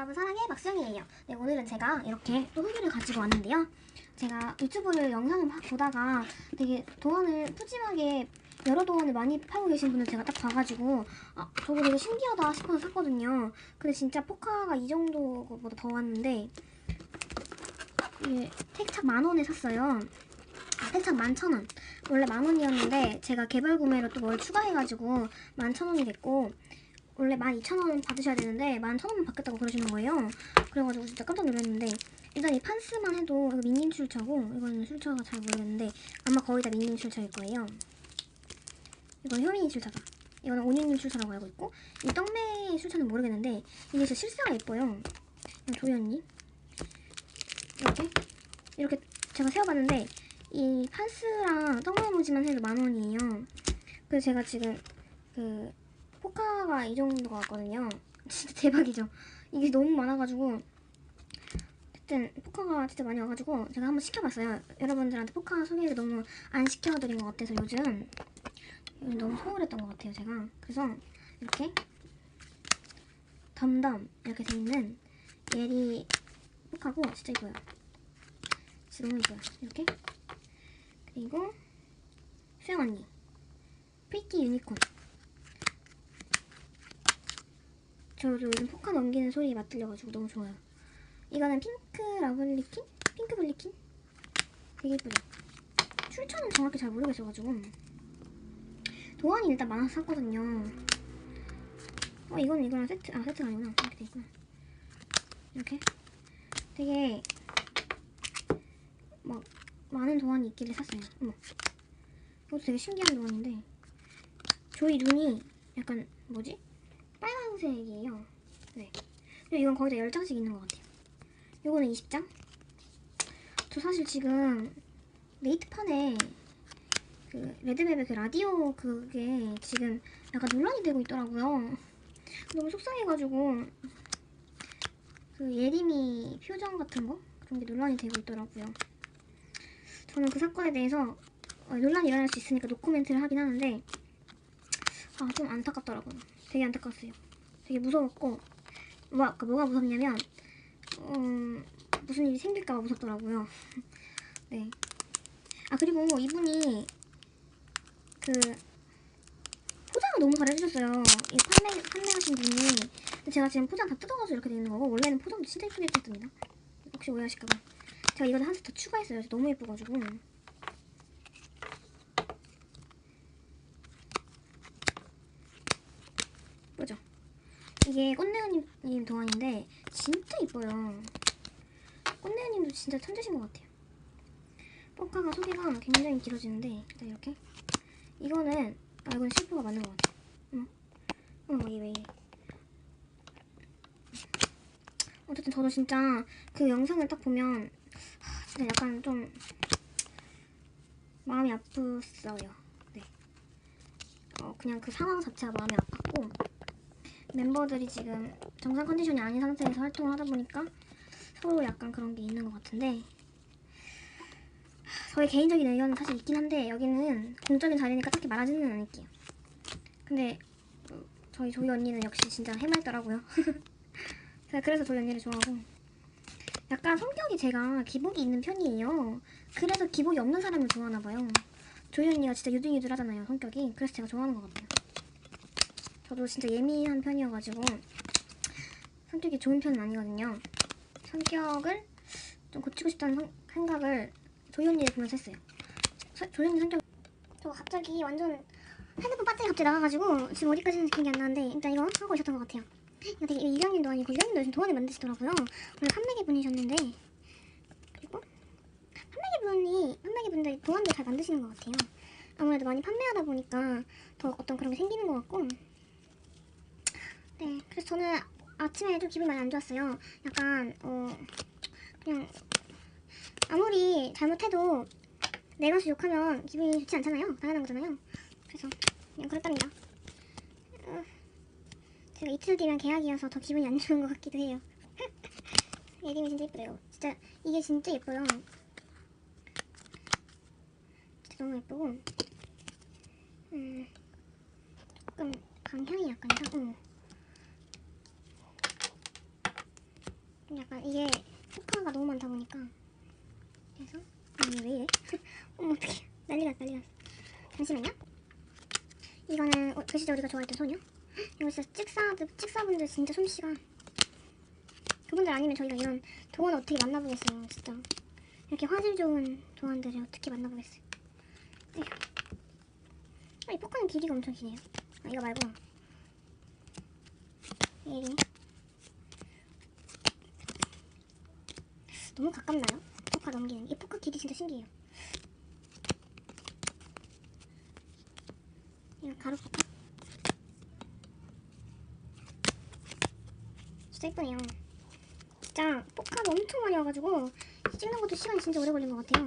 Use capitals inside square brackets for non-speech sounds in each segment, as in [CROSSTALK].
여러분 사랑해 박수영이에요. 네 오늘은 제가 이렇게 또 후기를 가지고 왔는데요. 제가 유튜브를 영상을 막 보다가 되게 도안을 푸짐하게 여러 도안을 많이 팔고 계신 분을 제가 딱 봐가지고 아 저거 되게 신기하다 싶어서 샀거든요. 근데 진짜 포카가 이 정도보다 더 왔는데 이게 택착 만 원에 샀어요. 아, 택착 만천 원. 원래 만 원이었는데 제가 개발 구매로 또 뭘 추가해가지고 만천 원이 됐고 원래 12,000원 받으셔야 되는데 11,000원만 받겠다고 그러시는 거예요. 그래가지고 진짜 깜짝 놀랐는데 일단 이 판스만 해도 이거 민님 출처고 이거는 출처가 잘 모르겠는데 아마 거의 다 민님 출처일 거예요. 이건 효민이 출처다. 이거는 온유님 출처라고 알고 있고 이 떡메이 출처는 모르겠는데 이게 진짜 실사가 예뻐요. 언니 이렇게 이렇게 제가 세어봤는데 이 판스랑 떡메이 모지만 해도 만 원이에요. 그래서 제가 지금 그 포카가 이 정도 같거든요. 진짜 대박이죠. 이게 너무 많아가지고 어쨌든 포카가 진짜 많이 와가지고 제가 한번 시켜봤어요. 여러분들한테 포카 소개를 너무 안 시켜드린 것 같아서 요즘 너무 소홀했던 것 같아요. 제가 그래서 이렇게 덤덤 이렇게 돼 있는 예리 포카고 진짜 이거요. 진짜 너무 이뻐요. 이렇게 그리고 수영 언니 프리티 유니콘 저도 요즘 포카 넘기는 소리에 맞들려가지고 너무 좋아요. 이거는 핑크 라블리킨? 핑크 블리킨? 되게 예쁘죠? 출처는 정확히 잘 모르겠어가지고 도안이 일단 많아서 샀거든요. 어 이거는 이거랑 세트 아 세트가 아니구나 이렇게 돼 있구나. 이렇게 되게 막 많은 도안이 있길래 샀어요. 어머 이것도 되게 신기한 도안인데 조이 눈이 약간 뭐지? 빨간색이에요. 네. 근데 이건 거의 다 10장씩 있는 것 같아요. 이거는 20장? 저 사실 지금 네이트판에 그 레드벨벳 그 라디오 그게 지금 약간 논란이 되고 있더라고요. 너무 속상해가지고 그 예림이 표정 같은 거 그런 게 논란이 되고 있더라고요. 저는 그 사건에 대해서 어, 논란이 일어날 수 있으니까 노코멘트를 하긴 하는데 아 좀 안타깝더라고요. 되게 안타까웠어요. 되게 무서웠고 뭐, 그 뭐가 무섭냐면 음, 무슨 일이 생길까봐 무섭더라고요. [LAUGHS] 네. 아 그리고 이분이 그 포장을 너무 잘해주셨어요. 이 판매 판매하신 분이 근데 제가 지금 포장 다 뜯어가지고 이렇게 돼 있는 거고 원래는 포장도 진짜 예쁘게 했습니다. 혹시 오해하실까봐 제가 이거를 한세더 추가했어요. 너무 예뻐가지고. 예쁘죠? 이게 꽃내우님 도안인데 진짜 이뻐요. 꽃내우님도 진짜 천재신 것 같아요. 포카가 소개가 굉장히 길어지는데 일단 이렇게 이거는 아 이건 실프가 맞는 것 같아요. 어머 어머 이게 왜 이래? 어쨌든 저도 진짜 그 영상을 딱 보면 하, 진짜 약간 좀 마음이 아팠어요. 네. 어 그냥 그 상황 자체가 마음이 아팠고 멤버들이 지금 정상 컨디션이 아닌 상태에서 활동을 하다 보니까 서로 약간 그런 게 있는 것 같은데 저의 개인적인 의견은 사실 있긴 한데 여기는 공적인 자리니까 딱히 말하지는 않을게요. 근데 어, 저희 조이 언니는 역시 진짜 해맑더라고요. [LAUGHS] 그래서 조이 언니를 좋아하고 약간 성격이 제가 기복이 있는 편이에요. 그래서 기복이 없는 사람을 좋아하나 봐요. 조이 언니가 진짜 유들유들하잖아요 성격이. 그래서 제가 좋아하는 것 같아요. 저도 진짜 예민한 편이어가지고 성격이 좋은 편은 아니거든요. 성격을 좀 고치고 싶다는 성- 생각을 조이 언니를 보면서 했어요. 언니 성격 저 갑자기 완전 핸드폰 배터리 갑자기 나가가지고 지금 어디까지는 기억이 안 나는데 일단 이거 하고 있었던 것 같아요. 이거 되게 이장님도 아니고 이장님도 요즘 도안을 만드시더라고요. 원래 판매기 분이셨는데 그리고 판매기 분이 판매기 분들 도안도 잘 만드시는 것 같아요. 아무래도 많이 판매하다 보니까 더 어떤 그런 게 생기는 것 같고 네 그래서 저는 아침에 좀 기분이 많이 안 좋았어요. 약간 어 그냥 아무리 잘못해도 내 가수 욕하면 기분이 좋지 않잖아요. 당연한 거잖아요. 그래서 그냥 그랬답니다. 어, 제가 이틀 뒤면 계약이어서 더 기분이 안 좋은 것 같기도 해요. [LAUGHS] 예림이 진짜 예쁘대요. 진짜 이게 진짜 예뻐요. 진짜 너무 예쁘고 음 조금 강향이 약간 이상. 어. 약간 이게 포카가 너무 많다 보니까. 그래서 아니 왜 이래? [LAUGHS] 어머 난리가 난리가 잠시만요. 이거는 어, 그 시절 우리가 좋아했던 소녀? [GASPS] 이거 진짜 찍사들 찍사분들 진짜 솜씨가. 그분들 아니면 저희가 이런 도안 어떻게 만나보겠어요 진짜. 이렇게 화질 좋은 도안들을 어떻게 만나보겠어요. 에휴. 아, 이 포카는 길이가 엄청 기네요. 아 이거 말고. 얘리 너무 가깝나요? 포카 넘기는 이 포카 길이 진짜 신기해요. 이거 가루 포카 진짜 예쁘네요. 진짜 포카가 엄청 많이 와가지고 찍는 것도 시간이 진짜 오래 걸린 것 같아요.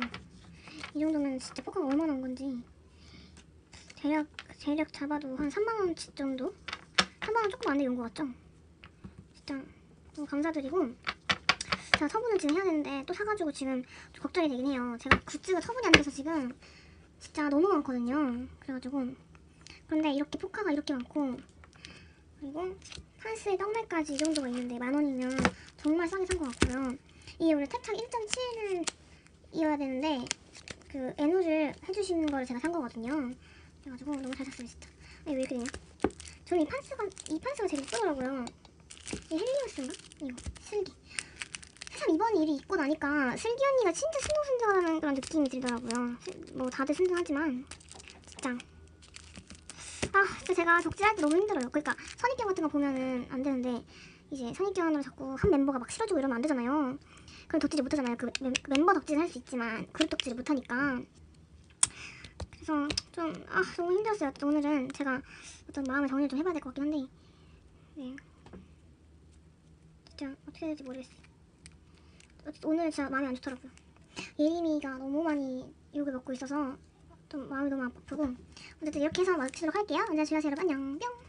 이 정도면 진짜 포카가 얼마나 온 건지. 대략 대략 잡아도 한 3만원치 정도? 3만원 조금 안 되게 온것 같죠? 진짜 너무 감사드리고 제가 서분을 지금 해야 되는데 또 사가지고 지금 좀 걱정이 되긴 해요. 제가 굿즈가 서분이 안 돼서 지금 진짜 너무 많거든요. 그래가지고. 그런데 이렇게 포카가 이렇게 많고 그리고 판스에 떡말까지 이 정도가 있는데 만 원이면 정말 싸게 산 것 같고요. 이게 원래 탭착 1.7이어야 되는데 그 에노를 해주시는 걸 제가 산 거거든요. 그래가지고 너무 잘 샀어요 진짜. 아니 왜 이렇게 되냐? 저는 이 판스가 이 판스가 제일 이쁘더라고요. 이 헬리오스인가? 이거 슬기 이번 일이 있고 나니까 슬기 언니가 진짜 순둥순둥하다는 그런 느낌이 들더라고요. 슬- 뭐 다들 순둥하지만 진짜 아 진짜 제가 덕질할 때 너무 힘들어요. 그러니까 선입견 같은 거 보면은 안 되는데 이제 선입견으로 자꾸 한 멤버가 막 실어주고 이러면 안 되잖아요. 그럼 덕질을 못 하잖아요. 그 멤, 멤버 덕질은 할 수 있지만 그룹 덕질을 못 하니까. 그래서 좀 아 너무 힘들었어요. 또 오늘은 제가 어떤 마음의 정리를 좀 해봐야 될 것 같긴 한데. 네. 진짜 어떻게 해야 될지 모르겠어요. 오늘 진짜 마음이 안 좋더라고요. 예림이가 너무 많이 욕을 먹고 있어서 좀 마음이 너무 아프고 어쨌든 이렇게 해서 마치도록 할게요. 안녕히 계세요 여러분 안녕 뿅